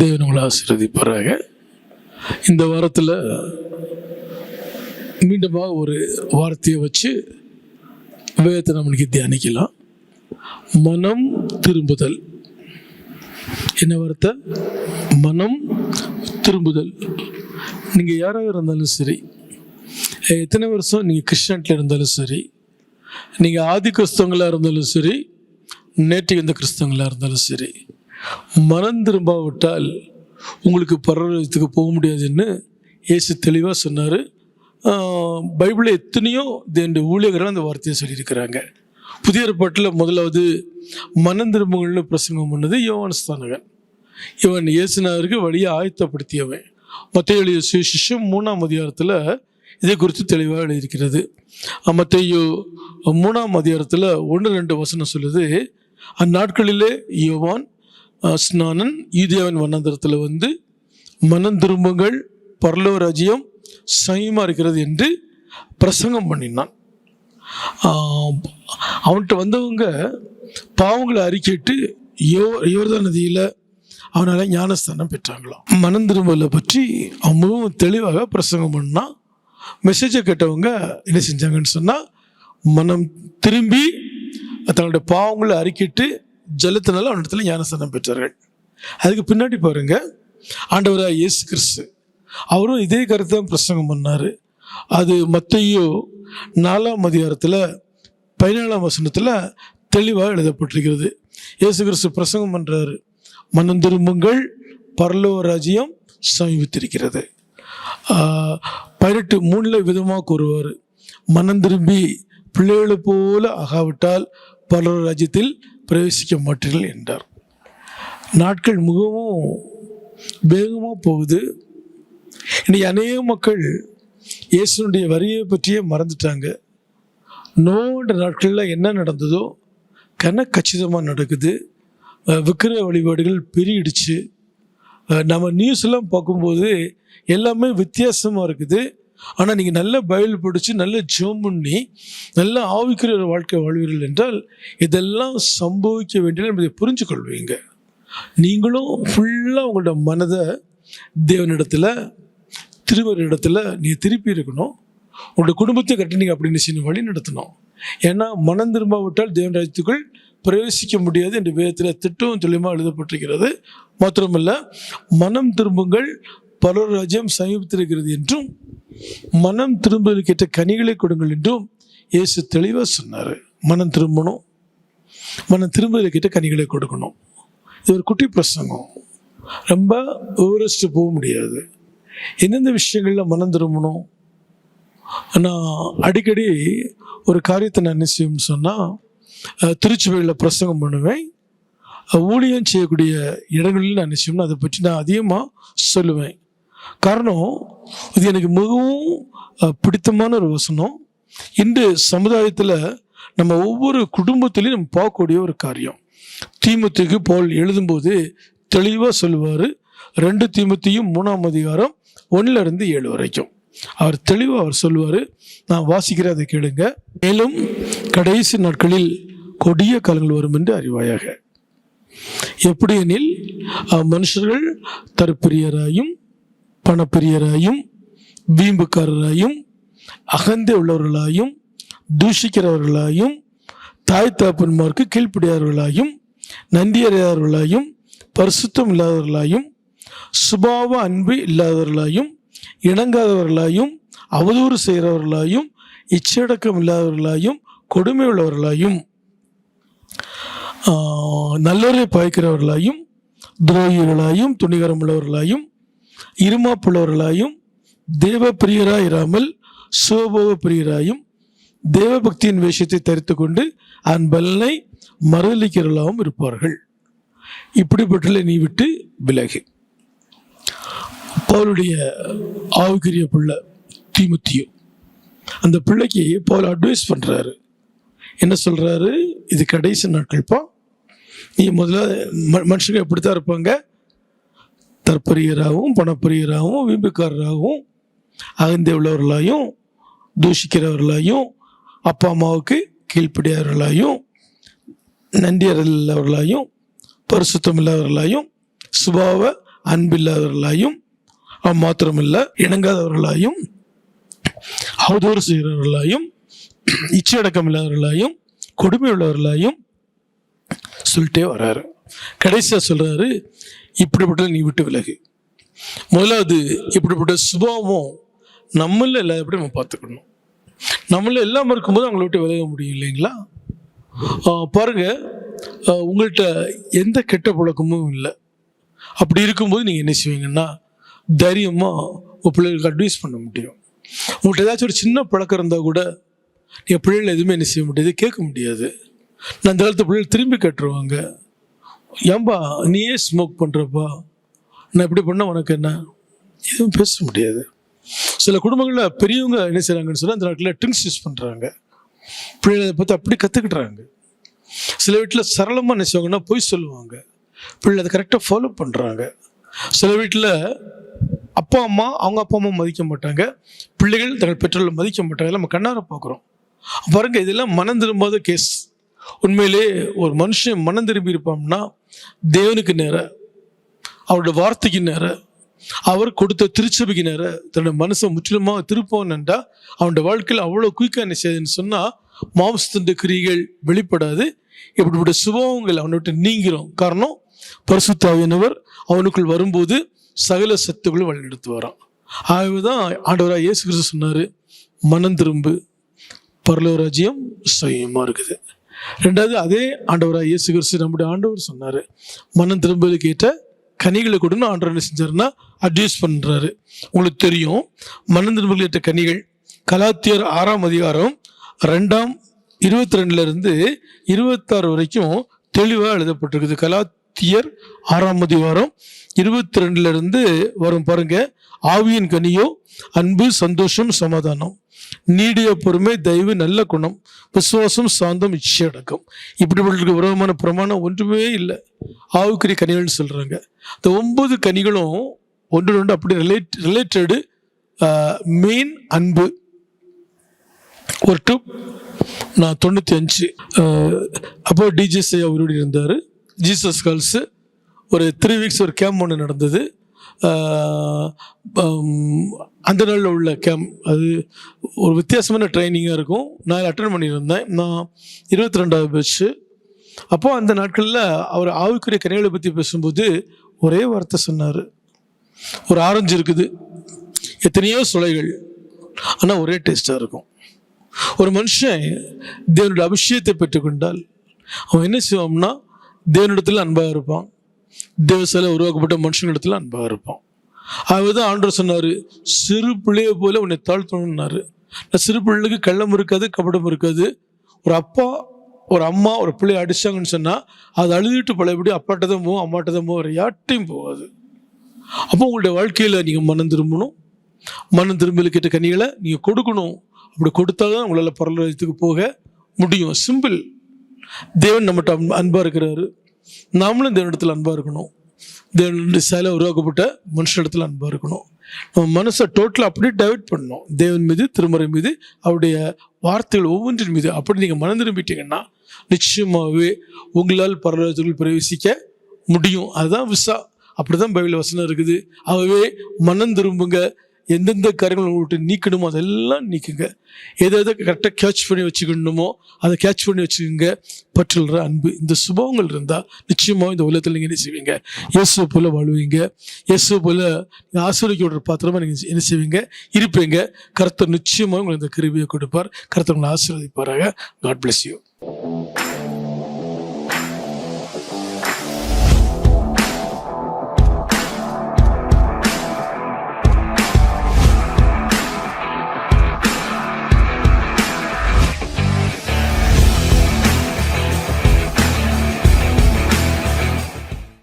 தேவன் உங்களை ஆசீர்வதிப்பாராக. இந்த வாரத்தில் மீண்டுமாக ஒரு வார்த்தையை வச்சு வேதத்தை நம்ம தியானிக்கலாம். மனம் திரும்புதல். என்ன வார்த்தை? மனம் திரும்புதல். நீங்கள் யாராக இருந்தாலும் சரி எத்தனை வருஷம் நீங்கள் கிறிஸ்டன்ட்டில் இருந்தாலும் சரி நீங்கள் ஆதி கிறிஸ்தவங்களாக இருந்தாலும் சரி நேற்று இந்த கிறிஸ்தவங்களாக இருந்தாலும் சரி மனம் திரும்பாவிட்டால் உங்களுக்கு பரவலத்துக்கு போக முடியாதுன்னு இயேசு தெளிவாக சொன்னார். பைபிளில் எத்தனையோ தேவனுடைய ஊழியர்கள் அந்த வார்த்தையை சொல்லியிருக்கிறாங்க. புதிய ஏற்பாட்டில் முதலாவது மனம் திரும்புகள்னு பிரசங்கம் பண்ணது யோவான்ஸ்தானகன் இவன் இயேசுனாருக்கு வழியை ஆயத்தப்படுத்தியவன். மற்ற எழுதிய மூணாம் அதிகாரத்தில் இதை குறித்து தெளிவாக எழுதியிருக்கிறது. மத்தையோ மூணாம் அதிகாரத்தில் ஒன்று ரெண்டு வசனம் சொல்லுது அந்நாட்களிலே யோவான் ஸ்நானன் ஈதியாவின் வண்ணந்திரத்தில் வந்து மனம் திரும்புங்கள் பரலோ ராஜ்யம் சமயமாக இருக்கிறது என்று பிரசங்கம் பண்ணினான். அவன்கிட்ட வந்தவங்க பாவங்களை அறிக்கிட்டு யோ யோர்தான் நதியில் அவனால் ஞானஸ்தானம் பெற்றாங்களாம். மனம் திரும்பலை பற்றி அவன் மிகவும் தெளிவாக பிரசங்கம் பண்ணான் மெசேஜை கேட்டவங்க என்ன செஞ்சாங்கன்னு சொன்னால் மனம் திரும்பி தன்னுடைய பாவங்களை அறிக்கிட்டு ஜலத்தினால அவனிடத்துல ஞானஸ்தானம் பெற்றார்கள். அதுக்கு பின்னாடி பாருங்க ஆண்டவராக இயேசு கிறிஸ்து. அவரும் இதே கருத்து தான் பிரசங்கம் பண்ணார். அது மத்தையோ நாலாம் அதிகாரத்தில் பதினேழாம் வசனத்தில் தெளிவாக எழுதப்பட்டிருக்கிறது. இயேசு கிறிஸ்து பிரசங்கம் பண்ணுறாரு மனம் திரும்புங்கள் பரலோ ராஜ்யம் சமீபித்திருக்கிறது. பதினெட்டு மூணில் விதமாக கூறுவார். மனம் திரும்பி பிள்ளைகளை போல ஆகாவிட்டால் பரலோ ராஜ்யத்தில் பிரவேசிக்க மாட்டீர்கள் என்றார். நாட்கள் மிகவும் வேகமாக போகுது. இன்னைக்கு அநேக மக்கள் இயேசுனுடைய வரியை பற்றியே மறந்துட்டாங்க. நோன்ற நாட்களில் என்ன நடந்ததோ கன கச்சிதமாக நடக்குது விக்கிர வழிபாடுகள் பெருகிடுச்சு நம்ம நியூஸ் எல்லாம் பார்க்கும்போது எல்லாமே வித்தியாசமாக இருக்குது. ஆனால் நீங்கள் நல்ல பைபிள் படித்து நல்ல ஜோம் பண்ணி நல்ல ஆவிக்கிற ஒரு வாழ்க்கை வாழ்வீர்கள் என்றால் இதெல்லாம் சம்பவிக்க வேண்டிய என்பதை புரிஞ்சு கொள்வீங்க நீங்களும் ஃபுல்லாக உங்களோட மனதை தேவனிடத்தில் திருவரிடத்துல நீ திருப்பி இருக்கணும். உங்களோட குடும்பத்தை கட்டி நீங்கள் அப்படின்னு செய்யணும்? வழி நடத்தணும். ஏன்னா மனம் திரும்பாவிட்டால் தேவன் ராஜ்யத்துக்குள் பிரவேசிக்க முடியாது என்று வேதத்தில் திட்டம் தெளிவாக எழுதப்பட்டிருக்கிறது. மாத்திரமல்ல மனம் திரும்புங்கள் பலர் ராஜ்யம் சமீபத்திருக்கிறது என்றும் மனம் திரும்புவதற்கேற்ற கனிகளை கொடுங்கள் என்றும் இயேசு தெளிவாக சொன்னார். மனம் திரும்பணும். மனம் திரும்புவதற்கேற்ற கனிகளை கொடுக்கணும். இது ஒரு குட்டி பிரசங்கம். ரொம்ப விவரிச்சுட்டு போக முடியாது. எந்தெந்த விஷயங்களில் மனம் திரும்பணும்? நான் அடிக்கடி ஒரு காரியத்தை நான் என்ன சொன்னால் திருச்சுவையில் பிரசங்கம் பண்ணுவேன். ஊழியம் செய்யக்கூடிய இடங்களில் நான் என்ன செய்யணும் அதை பற்றி நான் அதிகமாக சொல்லுவேன். காரணம் இது எனக்கு மிகவும் பிடித்தமான ஒரு வசனம். இன்று சமுதாயத்தில் நம்ம ஒவ்வொரு குடும்பத்திலையும் நம்ம பார்க்கக்கூடிய ஒரு காரியம். தீமத்துக்கு போல் எழுதும்போது தெளிவாக சொல்லுவார். ரெண்டு தீமத்தையும் மூணாம் அதிகாரம் ஒன்னிலிருந்து ஏழு வரைக்கும். அவர் தெளிவாக அவர் சொல்லுவார். நான் வாசிக்கிறதை அதை கேளுங்க. மேலும் கடைசி நாட்களில் கொடிய காலங்கள் வரும் என்று அறிவாயாக. எப்படி எனில் மனுஷர்கள் தற்பிரியராயும் பணப்பிரியராயும் வீம்புக்காரராயும் அகந்தை உள்ளவர்களாயும் தூஷிக்கிறவர்களாயும் தாய் தாப்பன்மார்க்கு கீழ்ப்படியாதவர்களாயும் நன்றியறியாதவர்களாயும் பரிசுத்தம் இல்லாதவர்களாயும் சுபாவ அன்பு இல்லாதவர்களாயும் இணங்காதவர்களாயும் அவதூறு செய்கிறவர்களாயும் இச்சடக்கம் இல்லாதவர்களாயும் கொடுமை உள்ளவர்களாயும் ஆஹ், நல்லோரை பாய்க்கிறவர்களாயும் துரோகிகளாயும் துணிகரம் உள்ளவர்களாயும் இருமாப்புள்ளவர்களாயும் தேவ பிரியராய் இராமல் சிவபோக பிரியராயும் தேவபக்தியின் வேஷத்தை தரித்து கொண்டு அன்பலனை மறுதளிக்கிறவர்களாகவும் இருப்பார்கள். இப்படிப்பட்டுள்ள நீ விட்டு விலகு. பவுலுடைய ஆவிக்குரிய பிள்ளை தீமுத்தியோ. அந்த பிள்ளைக்கு பவுல் அட்வைஸ் பண்ணுறாரு என்ன சொல்கிறாரு இது கடைசி நாட்கள்ப்பா நீ முதல்ல ம- மனுஷங்க எப்படித்தான் இருப்பாங்க? தற்பரியராகவும் பணப்பிரியராகவும் வீம்புக்காரராகவும் அகந்தி உள்ளவர்களாயும் தூஷிக்கிறவர்களாயும் அப்பா அம்மாவுக்கு கீழ்ப்படியாதவர்களாயும் நன்றியர் பரிசுத்தம் இல்லாதவர்களாயும் சுபாவ அன்பில்லாதவர்களாயும் அவ மாத்திரமில்ல இணங்காதவர்களாயும் அவதூறு செய்கிறவர்களாயும் இச்சையடக்கம் இல்லாதவர்களாயும் கொடுமை உள்ளவர்களாயும் சொல்லிட்டே வர்றாரு கடைசியாக சொல்கிறாரு இப்படிப்பட்ட நீ விட்டு விலகு. முதலாவது இப்படிப்பட்ட சுபாவம் நம்மள எல்லாத்தையும் நம்ம பார்த்துக்கணும். நம்மள எல்லாம் இருக்கும்போது அவங்கள விட்டு விலக முடியும் இல்லைங்களா? பாருங்க உங்கள்கிட்ட எந்த கெட்ட பழக்கமும் இல்லை. அப்படி இருக்கும்போது நீங்கள் என்ன செய்வீங்கன்னா தைரியமாக உங்கள் பிள்ளைகளுக்கு அட்வைஸ் பண்ண முடியும். உங்கள்கிட்ட ஏதாச்சும் ஒரு சின்ன பழக்கம் இருந்தால் கூட நீங்கள் பிள்ளைகள் எதுவுமே என்ன செய்ய முடியாது கேட்க முடியாது. நான் அந்த காலத்து பிள்ளைகள் திரும்பி கட்டுருவாங்க ஏன்பா நீயே ஸ்மோக் பண்ணுறப்பா நான் இப்படி பண்ண உனக்கு என்ன? எதுவும் பேச முடியாது. சில குடும்பங்களில் பெரியவங்க என்ன செய்கிறாங்கன்னு சொன்னால் அந்த நாட்டில் ட்ரிங்க்ஸ் யூஸ் பண்ணுறாங்க பிள்ளைகளை அதை பார்த்து அப்படி கற்றுக்கிட்டுறாங்க சில வீட்டில் சரளமாக என்ன செய்வாங்கன்னா பொய் சொல்லுவாங்க. பிள்ளை அதை கரெக்டாக ஃபாலோ பண்ணுறாங்க சில வீட்டில் அப்பா அம்மா அவங்க அப்பா அம்மா மதிக்க மாட்டாங்க. பிள்ளைகள் தங்கள் பெற்றோர்களை மதிக்க மாட்டாங்க. நம்ம கண்ணார பார்க்குறோம். பாருங்க இதெல்லாம் மனம் திரும்பாத கேஸ் உண்மையிலே ஒரு மனுஷன் மனம் திரும்பி இருப்பான்னா தேவனுக்கு நேர அவருடைய வார்த்தைக்கு நேர அவர் கொடுத்த திருச்சபைக்கு நேர தன்னுடைய மனசை முற்றிலுமாக திருப்பவன் என்றா அவனுடைய வாழ்க்கையில் அவ்வளோ குயிக்காக என்ன செய்யுதுன்னு சொன்னால் மாம்சத்தின் கிரிகள் வெளிப்படாது இப்படிப்பட்ட சுபவங்கள் அவனை விட்டு நீங்கிறோம். காரணம் பரிசுத்தாவியனவர் அவனுக்குள் வரும்போது சகல சத்துக்களும் வழிநடத்து வரான் ஆகவே தான் ஆண்டவராக இயேசு கிறிஸ்து சொன்னார் மனம் திரும்பு பரலோராஜ்யம் சுயமாக இருக்குது. ரெண்டாவது அதே ஆண்டவராக இயேசு கிறிஸ்து நம்முடைய ஆண்டவர் சொன்னார். மனம் திரும்பலுக்கு கேட்ட கனிகளை கொடுன்னு ஆண்டவர் என்ன செஞ்சாருன்னா அட்வைஸ் பண்ணுறாரு உங்களுக்கு தெரியும் மனம் திரும்பலுக்கு கேட்ட கனிகள் கலாத்தியர் ஆறாம் அதிகாரம் ரெண்டாம் இருபத்தி ரெண்டுலேருந்து இருபத்தாறு வரைக்கும் தெளிவாக எழுதப்பட்டிருக்குது. கலாத்தியர் ஆறாம் அதிகாரம் இருபத்தி ரெண்டுலேருந்து வரும் பாருங்க ஆவியின் கனியோ அன்பு சந்தோஷம் சமாதானம். நீடிய பொறுமை தயவு நல்ல குணம் விசுவாசம் சாந்தம் இச்சையடக்கம் இப்படிப்பட்ட விரோதமான பிரமாணம் ஒன்றுமே இல்லை. ஆவுக்குரிய கனிகள்னு சொல்கிறாங்க இந்த ஒன்பது கனிகளும் ஒன்று ஒன்று அப்படி ரிலேட் ரிலேட்டடு மெயின் அன்பு. ஒரு டூ நான் தொண்ணூற்றி அஞ்சு. அப்போ டிஜிஎஸ்ஐ அவரோடு இருந்தார். ஜீசஸ் கால்ஸு ஒரு த்ரீ வீக்ஸ் ஒரு கேம்ப் ஒன்று நடந்தது. அந்த நாளில் உள்ள கேம்ப் அது ஒரு வித்தியாசமான ட்ரைனிங்காக இருக்கும். நான் அட்டன் பண்ணியிருந்தேன். நான் இருபத்தி ரெண்டாவது பேச்சு அப்போது அந்த நாட்களில் அவர் ஆவிக்குரிய கனிகளை பற்றி பேசும்போது ஒரே வார்த்தை சொன்னார். ஒரு ஆரஞ்சு இருக்குது. எத்தனையோ சுளைகள். ஆனால் ஒரே டேஸ்ட்டாக இருக்கும். ஒரு மனுஷன் தேவனுடைய அபிஷேகத்தை பெற்றுக்கொண்டால் அவன் என்ன செய்வான்னா தேவனிடத்தில் அன்பாக இருப்பான். தேவசால உருவாக்கப்பட்ட மனுஷனிடத்தில் அன்பாக இருப்பான் அதுதான் ஆண்டவர் சொன்னார் சிறு பிள்ளையை போல உன்னை தாழ்த்தணும்னாரு. நான் சிறு பிள்ளைக்கு கள்ளம் இருக்காது கபடம் இருக்காது. ஒரு அப்பா ஒரு அம்மா ஒரு பிள்ளைய அடிச்சாங்கன்னு சொன்னால் அது அழுதுட்டு பழையபடி அப்பாட்ட தான் போகும் அம்மாட்ட தான் போகும் வேறு யார்ட்டையும் போகாது அப்போ உங்களுடைய வாழ்க்கையில் நீங்கள் மனம் திரும்பணும். மனம் திரும்பல கிட்ட கனிகளை நீங்கள் கொடுக்கணும். அப்படி கொடுத்தா தான் உங்களால் பரலோகத்துக்கு போக முடியும். சிம்பிள் தேவன் நம்மகிட்ட அன்பாக இருக்கிறாரு. நாமளும் தேவனிடத்தில் அன்பாக இருக்கணும். தேவனுடைய சேலை உருவாக்கப்பட்ட மனுஷனிடத்தில் அன்பாக இருக்கணும். நம்ம மனசை டோட்டலாக அப்படியே டைவெர்ட் பண்ணணும். தேவன் மீது திருமறை மீது அவருடைய வார்த்தைகள் ஒவ்வொன்றின் மீது. அப்படி நீங்கள் மனம் திரும்பிட்டீங்கன்னா நிச்சயமாகவே உங்களால் பரலோகத்துக்குள் பிரவேசிக்க முடியும். அதுதான் விசா. அப்படிதான் பைபிள் வசனம் இருக்குது. ஆகவே மனம் திரும்புங்க. எந்தெந்த காரியங்கள் உங்கள்கிட்ட விட்டு நீக்கணுமோ அதெல்லாம் நீக்குங்க. எதை எதை கரெக்டாக கேட்ச் பண்ணி வச்சுக்கணுமோ அதை கேட்ச் பண்ணி வச்சுக்கோங்க. பற்றுகிற அன்பு இந்த சுபவங்கள் இருந்தால் நிச்சயமாக இந்த உலகத்தில் நீங்கள் என்ன செய்வீங்க? இயேசுவை போல் வாழ்வீங்க. இயேசுவை போல் ஆசிரியர் பாத்திரமா நீங்கள் என்ன செய்வீங்க? இருப்பீங்க. கருத்தர் நிச்சயமாக உங்களுக்கு இந்த கிருவியை கொடுப்பார். கருத்தர் உங்களை ஆசீர்வதிப்பாராக. God bless you